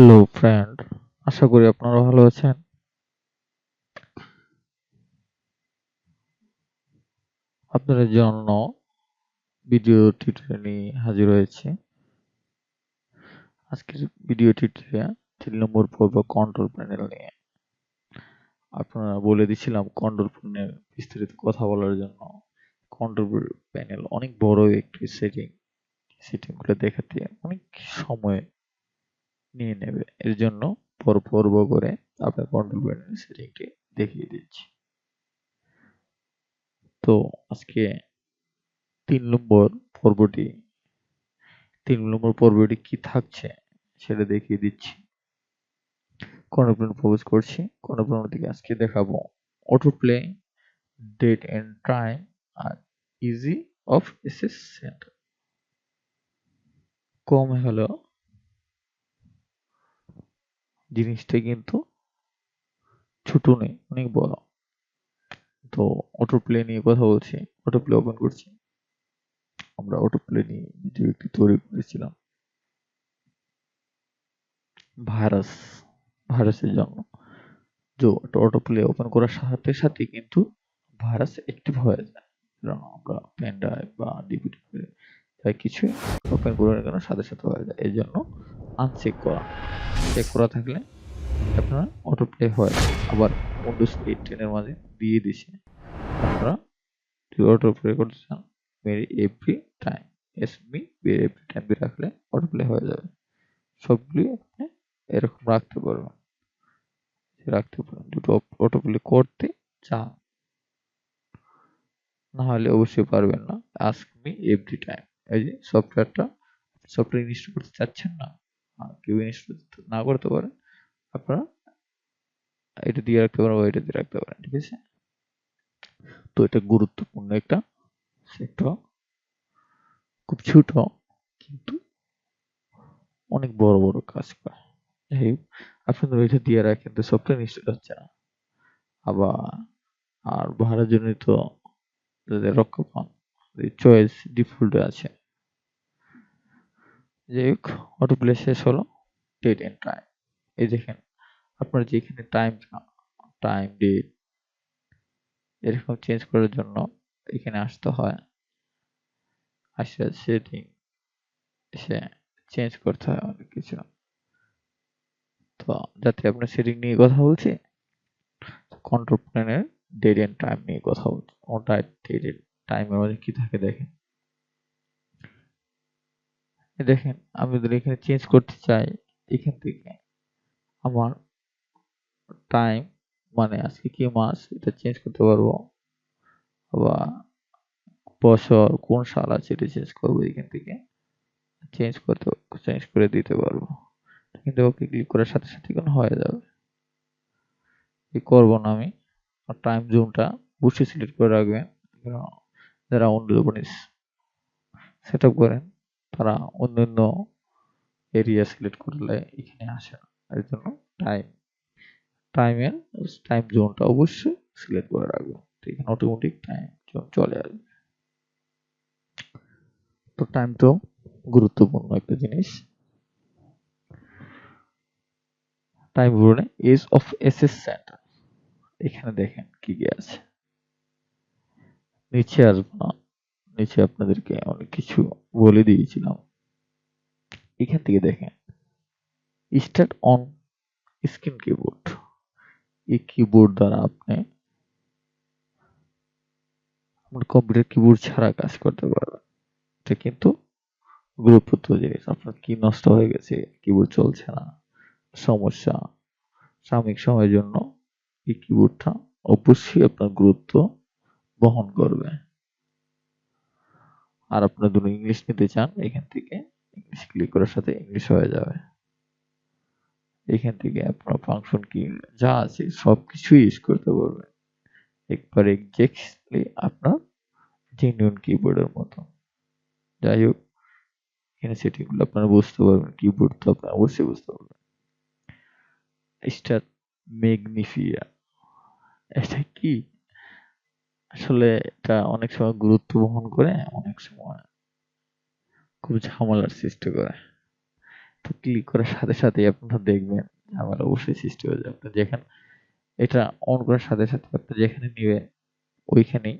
Hello friend আশা করি আপনারা ভালো আছেন। আপনাদের জন্য ভিডিও টিউটোরিয়াল নিয়ে হাজির হয়েছে। আজকের ভিডিও টিউটোরিয়াল তিন নম্বর পর্ব কন্ট্রোল প্যানেল নিয়ে। আপনারা বলে দিছিলাম কন্ট্রোল প্যানেল বিস্তারিত কথা বলার জন্য। কন্ট্রোল প্যানেল অনেক বড় একটি সেটিং সেটিংগুলো দেখাতে অনেক সময় নিয়ে নেবে। এর জন্য পর, পর্ব করে আপনার কন্ট্রোল প্যানেল সেটিংটি দেখিয়ে দিচ্ছি। তো আজকে তিন নম্বর পর্বটি, তিন নম্বর পর্বটি কি থাকছে সেটা দেখিয়ে দিচ্ছি। কন্ট্রোল প্রবেশ করছি। প্যানেল থেকে আজকে দেখাবো auto play date and time R ease of access center কম হলো জিনিসটা কিন্তু ছোট নেই, অনেক বড়। তো অটো প্লে নিয়ে কথা বলছি অটো প্লে ওপেন করছি। আমরা অটো প্লে নিয়ে ভিডিও একটি তৈরি করেছিলাম। ভাইরাস, ভাইরাসের জন্য। তো অটো প্লে ওপেন করার সাথে সাথে কিন্তু ভাইরাস অ্যাক্টিভ হয়ে যায়। কারণ আমরা পেন ড্রাইভ বা ডিভিডি তাই কিছু ওপেন করে কেন সাথে সাথে হয়ে যায়। এই জন্য আনচেক করা। চেক করা থাকলে আপনার অটো প্লে হয়। আবার উইন্ডোজ এইট টেনের মাঝে দিয়ে দিছে। আপনারা অটো প্লে করতে চান মেরি এভরি টাইম এস মি এভরি টাইম রাখলে অটো প্লে হয়ে যাবে। সবগুলি আপনি এরকম রাখতে পারবেন। রাখতে পারেন দুটো অটো প্লে করতে চান না হলে অবশ্যই পারবেন না। আস্ক মি এভরি টাইম এই যে সফটওয়্যারটা সফটওয়্যার ইনস্টল করতে চাচ্ছেন না কেউ ইনস্টল না করতে পারেন আপনারা এটা দিয়ে রাখতে পারেন বা এটা দিয়ে রাখতে পারেন, ঠিক আছে? তো এটা গুরুত্বপূর্ণ একটা সেক্টর খুব ছোট কিন্তু অনেক বড় বড় কাজ করে। যাই হোক আপনাদের ওইটা দিয়ে রাখেন, তো সফটওয়্যার ইনস্টল হচ্ছে না। আবার আর ভাড়ার জন্য তো যাদের রক্ষা পান চয়েস ডিফল্ট আছে। যাই হোক অটো প্লে শেষ হলো। ডেট এন্ড টাইম এই দেখেন, আপনার যেখানে টাইম টাইম ডেট এরকম চেঞ্জ করার জন্য এখানে আসতে হয়। আসে সেটিং এসে চেঞ্জ করতে হয় অনেক কিছু। তো যাতে আপনার সেটিং নিয়ে কথা বলছি কন্ট্রোল প্ল্যানের ডেট এন্ড টাইম নিয়ে কথা বলছি। ওটা ডেট এন্ড টাইমের মধ্যে কি থাকে দেখেন। দেখেন, আমি যদি এখানে চেঞ্জ করতে চাই, এখান থেকে আমার টাইম মানে আজকে কি মাস, এটা চেঞ্জ করতে পারব। বা বছর, কোন সাল আছে, এটা চেঞ্জ করব এখান থেকে। চেঞ্জ করতে চেঞ্জ করে দিতে পারব। কিন্তু ওকে ক্লিক করার সাথে সাথে কোনো হয়ে যাবে। করব না আমি। টাইম জোনটা অবশ্যই সিলেক্ট করে রাখবেন। যারা অন্য সেট আপ করেন তারা অন্যান্য এরিয়া সিলেক্ট করলে এখানে আসে না। এর জন্য টাইম টাইমের টাইম জোনটা অবশ্যই সিলেক্ট করে রাখব। এখানে অটোমেটিক টাইম জোন চলে আসবে। তো টাইম তো গুরুত্বপূর্ণ একটা জিনিস। টাইম বলনে এজ অফ এসএস সেন্টার এখানে দেখেন কি কি আছে। নিচে আসব না। নিচে আপনাদেরকে অনেক কিছু বলে দিয়েছিলাম। এখান থেকে দেখেন স্টার্ট অন স্ক্রিন কিবোর্ড এই কিবোর্ড দ্বারা আপনি আপনার কম্পিউটার কিবোর্ড ছাড়া কাজ করতে পারবেন। এটা কিন্তু গুরুত্বপূর্ণ জিনিস। আপনার কি নষ্ট হয়ে গেছে কিবোর্ড চলছে না, সমস্যা। সাময়িক সময়ের জন্য এই কিবোর্ডটা অবশ্যই আপনার গুরুত্ব বহন করবে। আর আপনার যদি ইংলিশ নিতে চান, এখান থেকে ইংলিশ ক্লিক করার সাথে ইংলিশ হয়ে যাবে। এখান থেকে আপনার ফাংশন কি, যা আছে সব কিছু ইউজ করতে পারবেন। একবার এক্সাক্টলি আপনার জেনুইন কিবোর্ডের মতো। যাই হোক, এখানে সেটিংগুলো আপনারা বুঝতে পারবেন কিবোর্ড তো আপনারা অবশ্যই বুঝতে পারবেন। স্টার ম্যাগনিফিয়া এটা কি? আসলে এটা অনেক সময় গুরুত্ব বহন করে, অনেক সময় খুব ঝামেলার সৃষ্টি করে। তো ক্লিক করার সাথে সাথেই আপনারা দেখবেন ঝামেলা অবশ্যই সৃষ্টি হয়ে যাবে। যেখানে এটা অন করার সাথে সাথে আপনি যেখানে নিবে ওইখানেই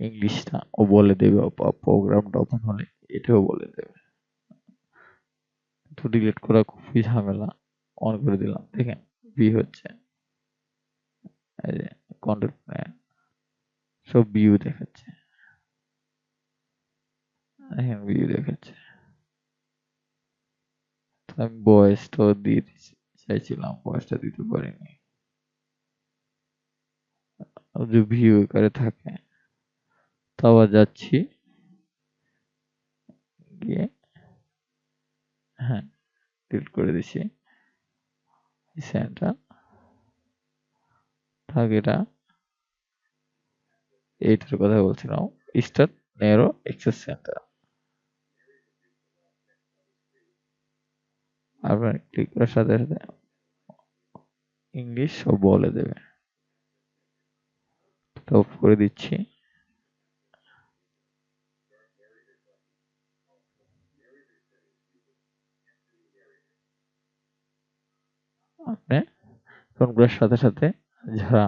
ইংলিশটা ও বলে দেবে প্রোগ্রামটা ওপেন হলে এটাও বলে দেবে। তো ডিলিট করা খুবই ঝামেলা। অন করে দিলাম। দেখেন বি হচ্ছে, এই যে কন্টেন্ট সব ভিউ দেখাচ্ছে। দেখেন ভিউ দেখাচ্ছে। আমি বয়সটাও দিয়ে চাইছিলাম বয়সটা দিতে পারিনি। ভিউ করে থাকে, তো আবার যাচ্ছি। গিয়ে হ্যাঁ ডিলিট করে দিছি। সেন্টার থাক এটা এইটার কথা বলছিলাম। স্টার্ট নেরো এক্সেস সেন্টার আপনার ক্লিক করার সাথে সাথে ইংলিশ সব বলে দেবে। টপ করে দিচ্ছি। আপনি ফোন করার সাথে সাথে যারা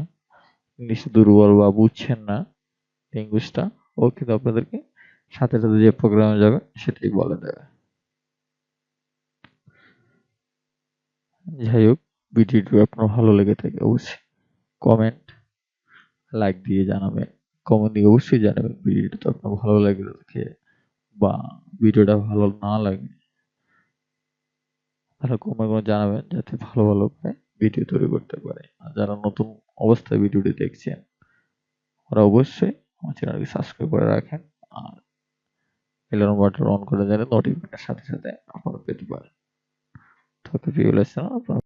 ইংলিশ দুর্বল বা বুঝছেন না ইংলিশটা ও কিন্তু আপনাদেরকে সাথে সাথে যে প্রোগ্রামে যাবে সেটাই বলে দেবে। যাই হোক ভিডিওটি আপনার ভালো লেগে থাকে অবশ্যই। কমেন্ট লাইক দিয়ে জানাবেন। কমেন্ট দিয়ে অবশ্যই জানাবেন ভিডিওটা তো আপনার ভালো লাগে দেখে বা ভিডিওটা ভালো না লাগে। তাহলে কমেন্ট করে জানাবেন যাতে ভালো ভালো ভিডিও তৈরি করতে পারে। আর যারা নতুন অবস্থায় ভিডিওটি দেখছেন, ওরা অবশ্যই আমার চ্যানেলকে সাবস্ক্রাইব করে রাখেন আর এলার্ম বাটন অন করে দিলে নোটিফিকেশন সাথে সাথে আপনারা পেতে পারেন। তো প্রিয় আপনারা